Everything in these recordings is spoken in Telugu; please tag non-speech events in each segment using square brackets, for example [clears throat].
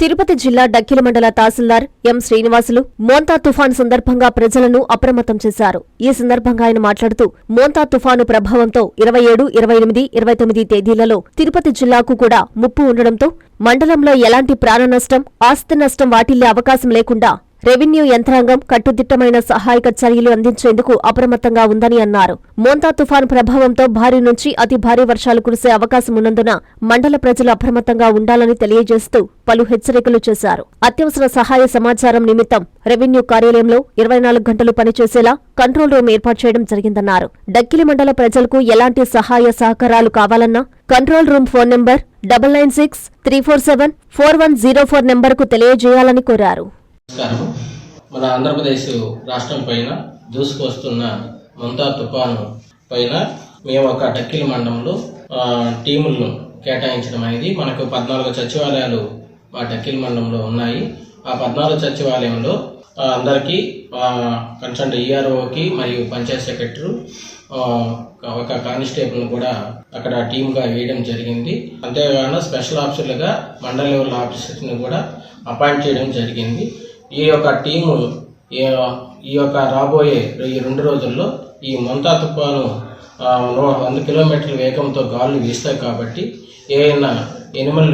తిరుపతి జిల్లా డక్కిల మండల తహసీల్దార్ ఎం శ్రీనివాసులు మోంతా తుఫాన్ సందర్భంగా ప్రజలను అప్రమత్తం చేశారు. ఈ సందర్భంగా ఆయన మాట్లాడుతూ మోంతా తుఫాను ప్రభావంతో ఇరవై ఏడు ఇరవై ఎనిమిది ఇరవై తొమ్మిది తేదీలలో తిరుపతి జిల్లాకు కూడా ముప్పు ఉండడంతో మండలంలో ఎలాంటి ప్రాణ నష్టం ఆస్తి నష్టం వాటిల్లే అవకాశం లేకుండా రెవెన్యూ యంత్రాంగం కట్టుదిట్టమైన సహాయక చర్యలు అందించేందుకు అప్రమత్తంగా ఉందని అన్నారు. మోంతా తుఫాన్ ప్రభావంతో భారీ నుంచి అతి భారీ వర్షాలు కురిసే అవకాశం ఉన్నందున మండల ప్రజలు అప్రమత్తంగా ఉండాలని తెలియజేస్తూ పలు హెచ్చరికలు చేశారు. అత్యవసర సహాయ సమాచారం నిమిత్తం రెవెన్యూ కార్యాలయంలో ఇరవై నాలుగు గంటలు పనిచేసేలా కంట్రోల్ రూమ్ ఏర్పాటు చేయడం జరిగిందన్నారు. డక్కిలి మండల ప్రజలకు ఎలాంటి సహాయ సహకారాలు కావాలన్నా control room phone number double nine six three four seven four one zero four నెంబర్కు తెలియజేయాలని కోరారు. నమస్కారం మన ఆంధ్రప్రదేశ్ రాష్ట్రం పైన దూసుకొస్తున్న మంతా తుఫాను పైన మేము ఒక టక్కిల మండలంలో టీములను కేటాయించడం అనేది మనకు పద్నాలుగు సచివాలయాలు మా టక్కిల మండలంలో ఉన్నాయి. ఆ పద్నాలుగు సచివాలయంలో అందరికీ కన్సల్ట్ ఈఆర్ఓకి మరియు పంచాయత్ సెక్రటరీ ఒక కానిస్టేబుల్ కూడా అక్కడ టీమ్గా వేయడం జరిగింది. అంతేగాను స్పెషల్ ఆఫీసర్లుగా మండల లెవెల్ ఆఫీసర్స్ని కూడా అపాయింట్ చేయడం జరిగింది. ఈ యొక్క టీము ఈ- ఈ యొక్క రాబోయే ఈ రెండు రోజుల్లో ఈ మంతా తుఫాను వంద కిలోమీటర్ల వేగంతో గాలులు వీస్తాయి కాబట్టి ఏమైనా ఎనిమల్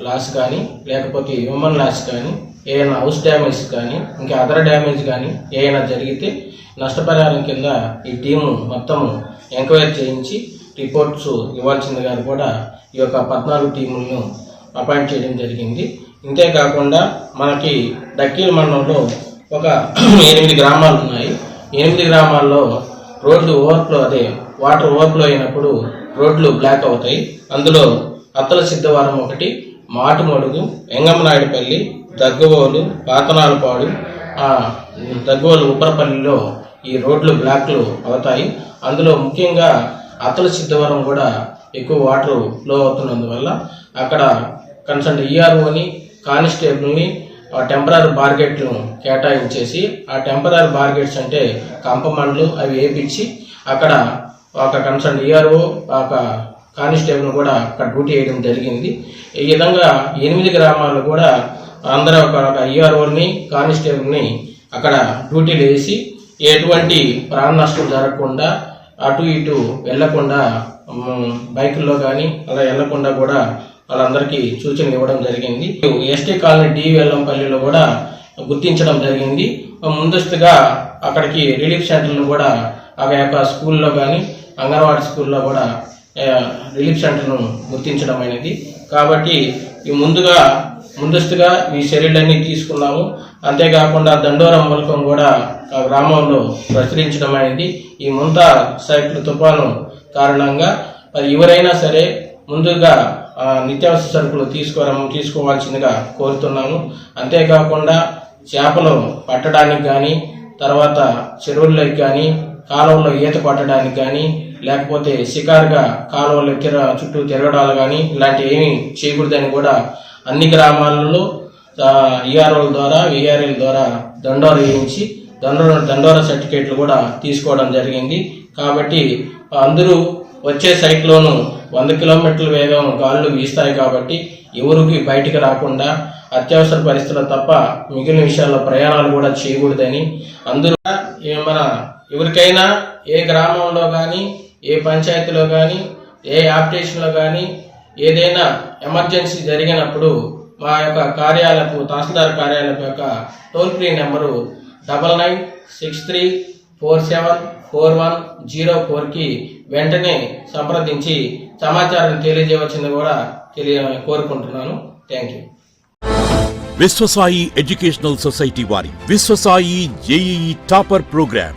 లాస్ కానీ లేకపోతే హ్యూమన్ లాస్ కానీ ఏమైనా హౌస్ డ్యామేజ్ కానీ ఇంకా అదర్ డ్యామేజ్ కానీ ఏమైనా జరిగితే నష్టపరిహారం కింద ఈ టీము మొత్తం ఎంక్వైరీ చేయించి రిపోర్ట్స్ ఇవ్వాల్సిందిగా కూడా ఈ యొక్క పద్నాలుగు టీములను అపాయింట్ చేయడం జరిగింది. ఇంతేకాకుండా మనకి డక్కీల మండలంలో ఒక [clears throat] ఎనిమిది గ్రామాలు ఉన్నాయి. ఎనిమిది గ్రామాల్లో రోడ్లు ఓవర్ఫ్లో అదే వాటర్ ఓవర్ఫ్లో అయినప్పుడు రోడ్లు బ్లాక్ అవుతాయి. అందులో అత్తల సిద్ధవరం ఒకటి మాటుమడుగు ఎంగమనాయుడుపల్లి దగ్గువోలు పాతనాలపాడు ఆ, దగ్గువోలు ఉప్పరపల్లిలో ఈ రోడ్లు బ్లాక్లు అవుతాయి. అందులో ముఖ్యంగా అత్తల సిద్ధవరం కూడా ఎక్కువ వాటర్ ఫ్లో అవుతున్నందువల్ల అక్కడ కన్సల్ట్ ఈఆర్ఓని కానిస్టేబుల్ని టెంపరీ బార్గెట్లు కేటాయించేసి ఆ టెంపరీ బార్గెట్స్ అంటే కంపమండ్లు అవి వేపించి అక్కడ ఒక కన్సర్న్ ఈఆర్ఓ ఒక కానిస్టేబుల్ కూడా అక్కడ డ్యూటీ వేయడం జరిగింది. ఈ విధంగా ఎనిమిది గ్రామాలు కూడా అందరూ ఒక ఈఆర్ఓని కానిస్టేబుల్ని అక్కడ డ్యూటీలు వేసి ఎటువంటి ప్రాణ నష్టం జరగకుండా అటు ఇటు వెళ్ళకుండా బైకుల్లో కానీ అలా వెళ్ళకుండా కూడా వాళ్ళందరికీ సూచనలు ఇవ్వడం జరిగింది. ఎస్టీ కాలనీ డి వెల్లంపల్లిలో కూడా గుర్తించడం జరిగింది. ముందస్తుగా అక్కడికి రిలీఫ్ సెంటర్లు కూడా ఆ యొక్క స్కూల్లో కానీ అంగన్వాడీ స్కూల్లో కూడా రిలీఫ్ సెంటర్ను గుర్తించడం అనేది కాబట్టి ముందుగా ముందస్తుగా ఈ చర్యలన్నీ తీసుకున్నాము. అంతేకాకుండా దండోరం మూలకం కూడా ఆ గ్రామంలో ప్రచురించడం అనేది ఈ ముంతా సైకిల్ తుఫాను కారణంగా మరి ఎవరైనా సరే ముందుగా నిత్యావసర సరుకులు తీసుకోవడం తీసుకోవాల్సిందిగా కోరుతున్నాము అంతేకాకుండా చేపలు పట్టడానికి కానీ తర్వాత చెరువుల్లోకి కానీ కాలువల్లో ఈత కొట్టడానికి కానీ లేకపోతే షికారుగా కాలువల తిర చుట్టూ తిరగడాలు కానీ ఇలాంటివి ఏమీ చేయకూడదని కూడా అన్ని గ్రామాలలో ఈఆర్ఓల ద్వారా విఆర్ఎల్ ద్వారా దండోర వేయించి దండోర దండోర సర్టిఫికేట్లు కూడా తీసుకోవడం జరిగింది. కాబట్టి అందరూ వచ్చే సైట్లోనూ వంద కిలోమీటర్ల వేగం గాలులు వీస్తాయి కాబట్టి ఎవరికి బయటికి రాకుండా అత్యవసర పరిస్థితులు తప్ప మిగిలిన విషయాల్లో ప్రయాణాలు కూడా చేయకూడదని అందరూ మన ఎవరికైనా ఏ గ్రామంలో కానీ ఏ పంచాయతీలో కానీ ఏ యాప్టేషన్లో కానీ ఏదైనా ఎమర్జెన్సీ జరిగినప్పుడు మా యొక్క కార్యాలయపు తహసీల్దార్ కార్యాలయం యొక్క toll free number double nine six three four seven four one zero ఫోర్కి వెంటనే సంప్రదించి సమాచారం తెలియజేయవచ్చింది కూడా తెలియ కోరుకుంటున్నాను. Thank you Vishwasai educational society వారి Vishwasai JEE topper programme.